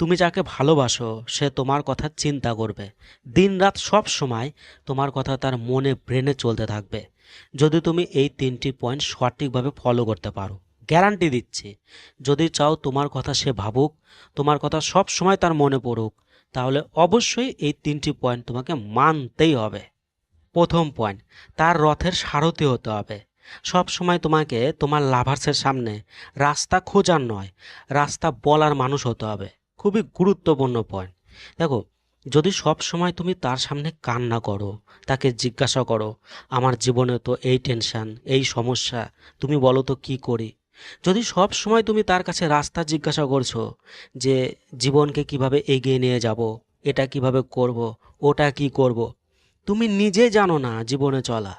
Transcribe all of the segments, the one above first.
তুমি যাকে ভালোবাসো, সে তোমার কথা চিন্তা করবে। দিনরাত সব সময় তোমার কথা তার মনে, ব্রেনে চলতে থাকবে। যদি তুমি এই তিনটি পয়েন্ট সঠিকভাবে ফলো করতে পারো। গ্যারান্টি দিচ্ছি, যদি চাও তোমার কথা সে ভাবুক, তোমার কথা সব সময় তার মনে পড়ুক, তাহলে অবশ্যই এই তিনটি পয়েন্ট তোমাকে মানতেই হবে। প্রথম পয়েন্ট, তার রথের সারথি হতে হবে। সব সময় তোমাকে তোমার লাভার্সের সামনে রাস্তা খোঁজার নয়, রাস্তা বলার মানুষ হতে হবে। খুবই গুরুত্বপূর্ণ পয়েন্ট দেখো, যদি সব সময় তুমি তার সামনে কান্না করো, তাকে জিজ্ঞাসা করো, আমার জীবনে তো এই টেনশন এই সমস্যা, তুমি বলো তো কি করি? যদি সব সময় তুমি তার কাছে রাস্তা জিজ্ঞাসা করছ যে, জীবনকে কীভাবে এগিয়ে নিয়ে যাব? এটা কীভাবে করব? ওটা কি করব? তুমি নিজে জানো না জীবনে চলা।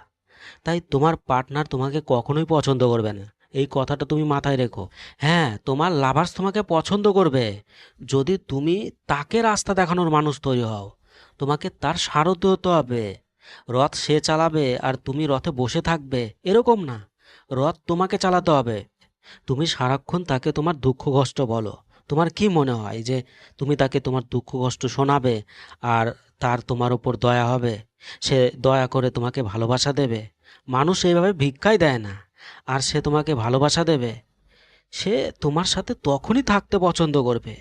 তাই তোমার পার্টনার তোমাকে কখনোই পছন্দ করবে না। এই কথাটা তুমি মাথায় রেখো। হ্যাঁ তোমার লাভার্স তোমাকে পছন্দ করবে। যদি তুমি তাকে রাস্তা দেখানোর মানুষ তৈরি হও, তোমাকে তার সারথি হতে হবে। রথ সে চালাবে আর তুমি রথে বসে থাকবে, এরকম না। রথ তোমাকে চালাতে হবে। তুমি সারাক্ষণ তাকে তোমার দুঃখ, কষ্ট বলো। তোমার কি মনে হয় যে তুমি তাকে তোমার দুঃখ, কষ্ট শোনাবে আর তার তোমার উপর দয়া হবে? সে দয়া করে তোমাকে ভালোবাসা দেবে। মানুষ এইভাবে ভিক্ষাই দেয় না। আর সে তোমাকে ভালোবাসা দেবে। সে তোমার সাথে তখনই থাকতে পছন্দ করবে,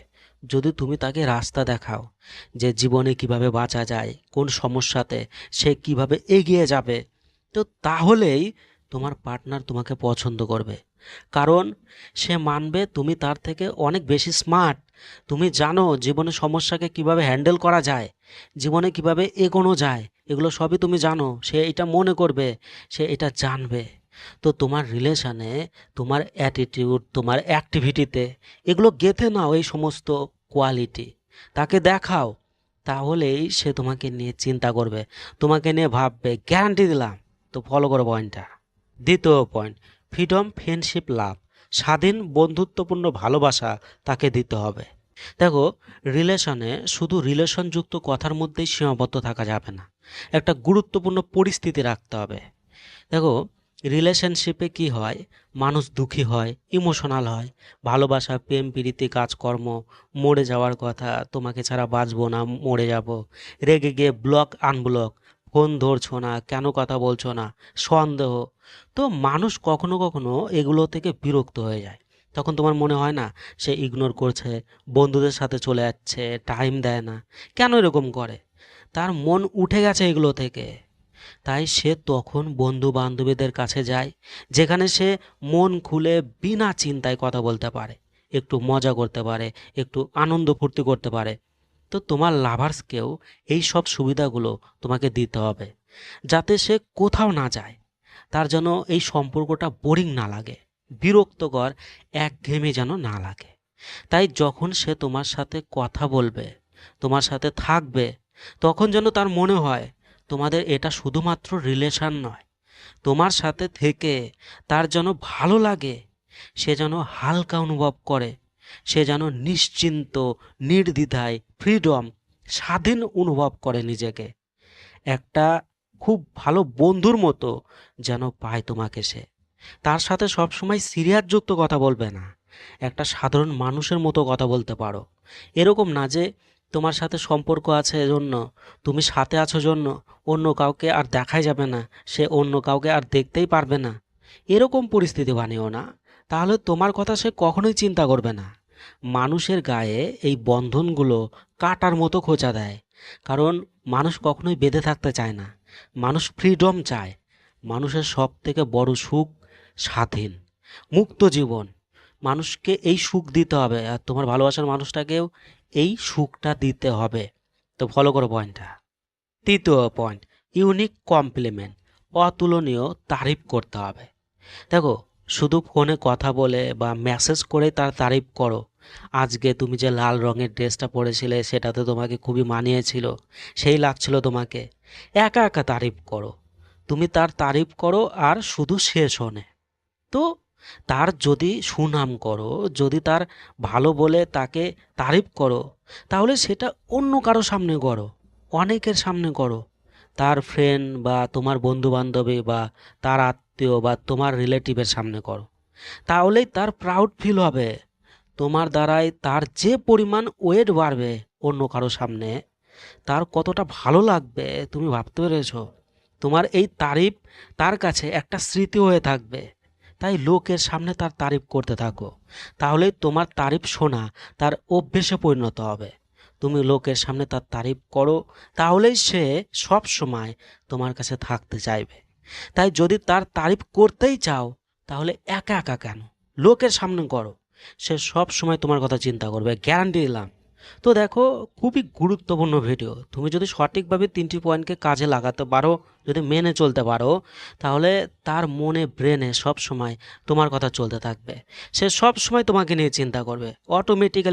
যদি তুমি তাকে রাস্তা দেখাও যে জীবনে কীভাবে বাঁচা যায়, কোন সমস্যাতে সে কীভাবে এগিয়ে যাবে। তো তাহলেই তোমার পার্টনার তোমাকে পছন্দ করবে। কারণ সে মানবে তুমি তার থেকে অনেক বেশি স্মার্ট। তুমি জানো জীবনে সমস্যাকে কীভাবে হ্যান্ডেল করা যায়, জীবনে কীভাবে এগোনো যায়, এগুলো সবই তুমি জানো। সে এটা মনে করবে, সে এটা জানবে। তো তোমার রিলেশনে তোমার অ্যাটিটিউড তোমার অ্যাক্টিভিটিতে এগুলো গেঁথে নাও এই সমস্ত কোয়ালিটি তাকে দেখাও, তাহলেই সে তোমাকে নিয়ে চিন্তা করবে, তোমাকে নিয়ে ভাববে গ্যারান্টি দিলাম। তো ফলো করো পয়েন্টটা দ্বিতীয় পয়েন্ট ফ্রিডম ফ্রেন্ডশিপ লাভ স্বাধীন, বন্ধুত্বপূর্ণ ভালোবাসা তাকে দিতে হবে। দেখো রিলেশনে শুধু রিলেশনযুক্ত কথার মধ্যেই সীমাবদ্ধ থাকা যাবে না। একটা গুরুত্বপূর্ণ পরিস্থিতি রাখতে হবে। দেখো রিলেশনশিপে কি হয়? মানুষ দুঃখী হয় ইমোশনাল হয়, ভালোবাসা, প্রেম, প্রীতি, কাজকর্ম, মরে যাওয়ার কথা, তোমাকে ছাড়া বাঁচবো না, মরে যাব। রেগে গিয়ে ব্লক আনব্লক ফোন ধরছো না, কেন কথা বলছো না, সন্দেহ। তো মানুষ কখনো কখনো এগুলো থেকে বিরক্ত হয়ে যায়। তখন তোমার মনে হয় না, সে ইগনোর করছে, বন্ধুদের সাথে চলে যাচ্ছে টাইম দেয় না। কেন এরকম করে? তার মন উঠে গেছে এগুলো থেকে। তাই সে তখন বন্ধু বান্ধবীদের কাছে যায়, যেখানে সে মন খুলে বিনা চিন্তায় কথা বলতে পারে, একটু মজা করতে পারে, একটু আনন্দ ফুর্তি করতে পারে। তো তোমার লাভার্সকেও এই সব সুবিধাগুলো তোমাকে দিতে হবে, যাতে সে কোথাও না যায়, তার যেন এই সম্পর্কটা বোরিং না লাগে, বিরক্তকর, একঘেয়েমি যেন না লাগে। তাই যখন সে তোমার সাথে কথা বলবে, তোমার সাথে থাকবে, তখন যেন তার মনে হয় তোমাদের এটা শুধুমাত্র রিলেশান নয়। তোমার সাথে থেকে তার যেন ভালো লাগে, সে যেন হালকা অনুভব করে, সে যেন নিশ্চিন্ত, নির্দ্বিধায় ফ্রিডম স্বাধীন অনুভব করে নিজেকে। একটা খুব ভালো বন্ধুর মতো যেন পায় তোমাকে সে। তার সাথে সবসময় সিরিয়াসযুক্ত কথা বলবে না। একটা সাধারণ মানুষের মতো কথা বলতে পারো। এরকম না যে তোমার সাথে সম্পর্ক আছে জন্য তুমি সাথে আছো জন্য। অন্য কাউকে আর দেখাই যাবে না। সে অন্য কাউকে আর দেখতেই পারবে না। এরকম পরিস্থিতি বানিও না। তাহলে তোমার কথা সে কখনোই চিন্তা করবে না। মানুষের গায়ে এই বন্ধনগুলো কাটার মতো খোঁচা দেয়। কারণ মানুষ কখনোই বেঁধে থাকতে চায় না। মানুষ ফ্রিডম চায়। মানুষের সব থেকে বড় সুখ স্বাধীন, মুক্ত জীবন। মানুষকে এই সুখ দিতে হবে। আর তোমার ভালোবাসার মানুষটাকেও এই সুখটা দিতে হবে। তো ফলো করো পয়েন্টটা তৃতীয় পয়েন্ট ইউনিক কমপ্লিমেন্ট অতুলনীয় তারিফ করতে হবে। দেখো, শুধু ফোনে কথা বলে বা মেসেজ করে তার তারিফ করো। আজকে তুমি যে লাল রঙের ড্রেসটা পরেছিলে, সেটাতে তোমাকে খুবই মানিয়েছিল, সেই লাগছিল তোমাকে। একা একা তারিফ করো। তুমি তার তারিফ করো আর শুধু সে শোনে তো তার যদি সুনাম করো, যদি তার ভালো বলে তাকে তারিফ করো, তাহলে সেটা অন্য কারও সামনে করো অনেকের সামনে করো তার ফ্রেন্ড বা তোমার বন্ধু বান্ধবী বা তার আত্মীয় বা তোমার রিলেটিভের সামনে করো তাহলেই তার প্রাউড ফিল হবে। তোমার দ্বারাই তার যে পরিমাণ ওয়েট বাড়বে অন্য কারও সামনে, তার কতটা ভালো লাগবে তুমি ভাবতে পেরেছ। তোমার এই তারিফ তার কাছে একটা স্মৃতি হয়ে থাকবে। তাই লোকের সামনে তার তারিফ করতে থাকো। তাহলে তোমার তারিফ শোনা তার অভ্যেসে পরিণত হবে। তুমি লোকের সামনে তার তারিফ করো, তাহলেই সে সব সময় তোমার কাছে থাকতে চাইবে। তাই যদি তার তারিফ করতেই চাও, তাহলে একা একা কেন? লোকের সামনে করো। সে সব সময় তোমার কথা চিন্তা করবে। গ্যারান্টি দিলাম। তো দেখো, খুবই গুরুত্বপূর্ণ ভিডিও তুমি যদি সঠিকভাবে তিনটি পয়েন্টকে কাজে লাগাতে পারো, যদি মেনে চলতে পারো, তাহলে তার মনে ব্রেনে সব সময় তোমার কথা চলতে থাকবে। সে সব সময় তোমাকে নিয়ে চিন্তা করবে। অটোমেটিক্যালি